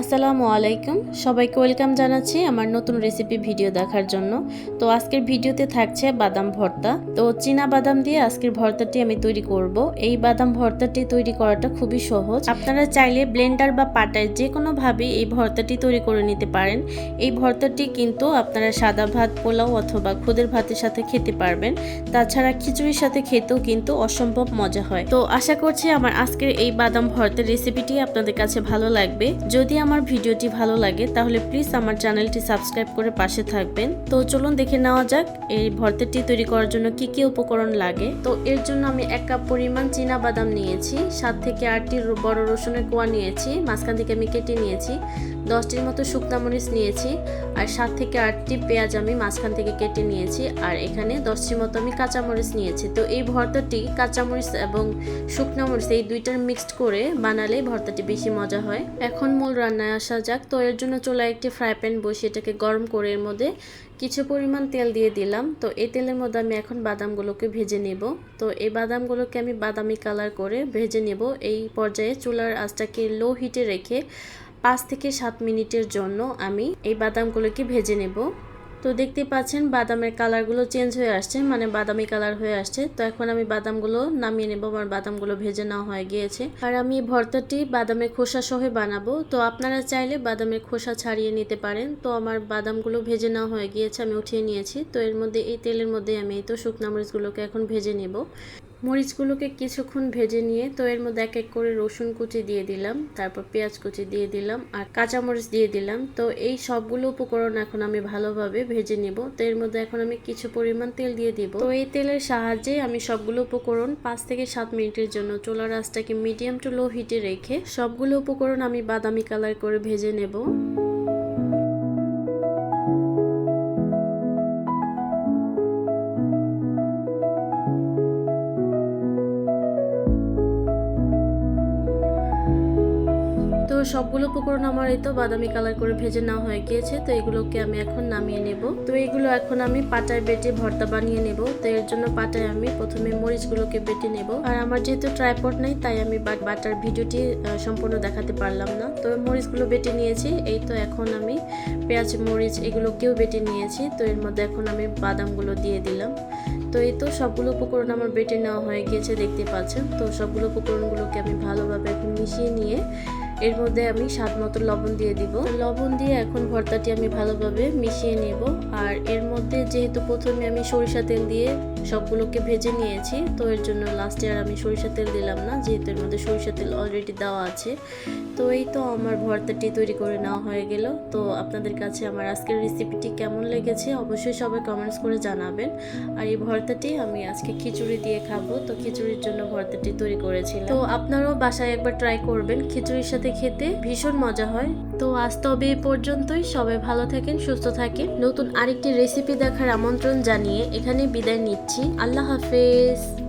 আসসালামু আলাইকুম। সবাইকে ওয়েলকাম জানাচ্ছি আমার নতুন রেসিপি ভিডিও দেখার জন্য। তো আজকের ভিডিওতে থাকছে বাদাম ভর্তা। তো চীনা বাদাম দিয়ে আজকের ভর্তাটি আমি তৈরি করব। এই বাদাম ভর্তাটি তৈরি করাটা খুবই সহজ। আপনারা চাইলে ব্লেন্ডার বা পাটায় যে কোনোভাবে এই ভর্তাটি তৈরি করে নিতে পারেন। এই ভর্তাটি কিন্তু আপনারা সাদা ভাত, পোলাও অথবা খুদের ভাতের সাথে খেতে পারবেন। তাছাড়া খিচুড়ির সাথে খেতেও কিন্তু অসম্ভব মজা হয়। তো আশা করছি আমার আজকের এই বাদাম ভর্তার রেসিপিটি আপনাদের কাছে ভালো লাগবে। যদি আমার ভিডিওটি ভালো লাগে, তাহলে প্লিজ আমার চ্যানেলটি সাবস্ক্রাইব করে পাশে থাকবেন। তো চলুন দেখে নেওয়া যাক, এই ভর্তাটি তৈরি করার জন্য কি কি উপকরণ লাগে। তো এর জন্য আমি এক কাপ পরিমাণ চীনা বাদাম নিয়েছি, সাত থেকে আটটি বড় রসুনের কোয়া নিয়েছি, মাঝখান থেকে আমি কেটে নিয়েছি, দশটির মতো শুকনা মরিচ নিয়েছি, আর সাত থেকে আটটি পেঁয়াজ আমি মাঝখান থেকে কেটে নিয়েছি, আর এখানে দশটির মতো আমি কাঁচামরিচ নিয়েছি। তো এই ভর্তাটি কাঁচামরিচ এবং শুকনো মরিচ, এই দুইটার মিক্সড করে বানালে ভর্তাটি বেশি মজা হয়। এখন মূল রান্নায় আসা যাক। তো এর জন্য চুলায় একটি ফ্রাই প্যান বসিয়ে এটাকে গরম করে এর মধ্যে কিছু পরিমাণ তেল দিয়ে দিলাম। তো এই তেলের মধ্যে আমি এখন বাদামগুলোকে ভেজে নেব। তো এই বাদামগুলোকে আমি বাদামি কালার করে ভেজে নেব। এই পর্যায়ে চুলার আঁচটাকে লো হিটে রেখে পাঁচ থেকে সাত মিনিটের জন্য আমি এই বাদামগুলোকে ভেজে নেব। তো দেখতে পাচ্ছেন বাদামের কালারগুলো চেঞ্জ হয়ে আসছে মানে বাদামি কালার হয়ে আসছে। তো এখন আমি বাদামগুলো নামিয়ে নেব, আমার বাদামগুলো ভেজে নেওয়া হয়ে গিয়েছে। আর আমি ভর্তাটি বাদামের খোসা সহ বানাবো। তো আপনারা চাইলে বাদামের খোসা ছাড়িয়ে নিতে পারেন। তো আমার বাদামগুলো ভেজে নেওয়া হয়ে গিয়েছে, আমি উঠিয়ে নিয়েছি। তো এর মধ্যে, এই তেলের মধ্যে আমি এই তো শুকনা মরিচগুলোকে এখন ভেজে নেব। মরিচগুলোকে কিছুক্ষণ ভেজে নিয়ে, তো এর মধ্যে এক এক করে রসুন কুচি দিয়ে দিলাম, তারপর পেঁয়াজ কুচি দিয়ে দিলাম, আর কাঁচামরিচ দিয়ে দিলাম। তো এই সবগুলো উপকরণ এখন আমি ভালোভাবে ভেজে নিব। তো এর মধ্যে এখন আমি কিছু পরিমাণ তেল দিয়ে দিব। তো এই তেলের সাহায্যে আমি সবগুলো উপকরণ পাঁচ থেকে সাত মিনিটের জন্য চোলা আঁচটাকে মিডিয়াম টু লো হিটে রেখে সবগুলো উপকরণ আমি বাদামি কালার করে ভেজে নেব। সবগুলো উপকরণ আমার এই তো বাদামি কালার করে ভেজে নেওয়া হয়ে গিয়েছে, তো এগুলোকে আমি এখন নামিয়ে নেব। তো এগুলো এখন আমি পাটায় বেটে ভর্তা বানিয়ে নেব, তো এর জন্য পাটায় আমি প্রথমে মরিচগুলোকে বেটে নেব। আর আমার যেহেতু ট্রাইপড নেই, তাই আমি বাট- বাটার ভিডিওটি সম্পূর্ণ দেখাতে পারলাম না। তো মরিচগুলো বেটে নিয়েছি, এই তো এখন আমি পেঁয়াজ, মরিচ এগুলোকেও বেটে নিয়েছি, তো এর মধ্যে এখন আমি বাদামগুলো দিয়ে দিলাম। তো এই তো সবগুলো উপকরণ আমার বেটে নেওয়া হয়ে গিয়েছে, দেখতে পাচ্ছেন। তো সবগুলো উপকরণগুলোকে আমি ভালোভাবে এখন মিশিয়ে নিয়ে এর মধ্যে আমি স্বাদ মতো লবণ দিয়ে দিব। লবণ দিয়ে এখন ভর্তাটি আমি ভালোভাবে মিশিয়ে নেব। আর এর মধ্যে যেহেতু প্রথমে আমি সরিষা তেল দিয়ে সবগুলোকে ভেজে নিয়েছি, তো এর জন্য লাস্টে আর আমি সরিষা তেল দিলাম না, যেহেতু এর মধ্যে সরিষা তেল অলরেডি দেওয়া আছে। তো এই তো আমার ভর্তাটি তৈরি করে নেওয়া হয়ে গেল। তো আপনাদের কাছে আমার আজকের রেসিপিটি কেমন লেগেছে অবশ্যই সবাই কমেন্টস করে জানাবেন। আর এই ভর্তাটি আমি আজকে খিচুড়ি দিয়ে খাব, তো খিচুড়ির জন্য ভর্তাটি তৈরি করেছিলাম। তো আপনারাও বাসায় একবার ট্রাই করবেন। খিচুড়ির সাথে খেতে ভীষণ মজা হয়। তো আজ তবে এ পর্যন্তই। সবাই ভালো থাকেন, সুস্থ থাকেন। নতুন আরেকটি রেসিপি দেখার আমন্ত্রণ জানিয়ে এখানে বিদায় নিচ্ছি। আল্লাহ হাফেজ।